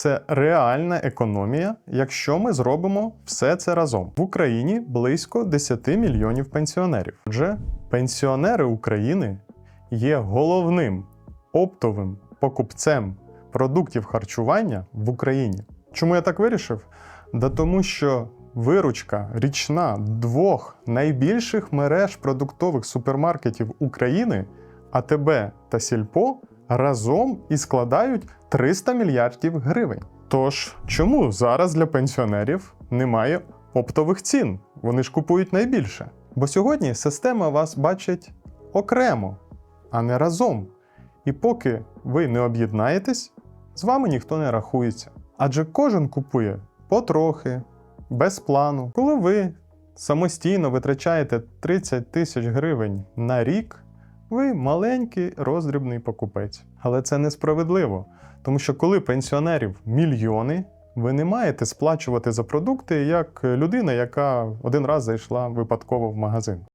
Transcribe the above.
Це реальна економія, якщо ми зробимо все це разом. В Україні близько 10 мільйонів пенсіонерів. Отже, пенсіонери України є головним оптовим покупцем продуктів харчування в Україні. Чому я так вирішив? Да тому що виручка річна двох найбільших мереж продуктових супермаркетів України АТБ та Сільпо разом і складають 300 мільярдів гривень. Тож, чому зараз для пенсіонерів немає оптових цін? Вони ж купують найбільше. Бо сьогодні система вас бачить окремо, а не разом. І поки ви не об'єднаєтесь, з вами ніхто не рахується. Адже кожен купує потрохи, без плану. Коли ви самостійно витрачаєте 30 тисяч гривень на рік, ви маленький роздрібний покупець. Але це несправедливо, тому що коли пенсіонерів мільйони, ви не маєте сплачувати за продукти як людина, яка один раз зайшла випадково в магазин.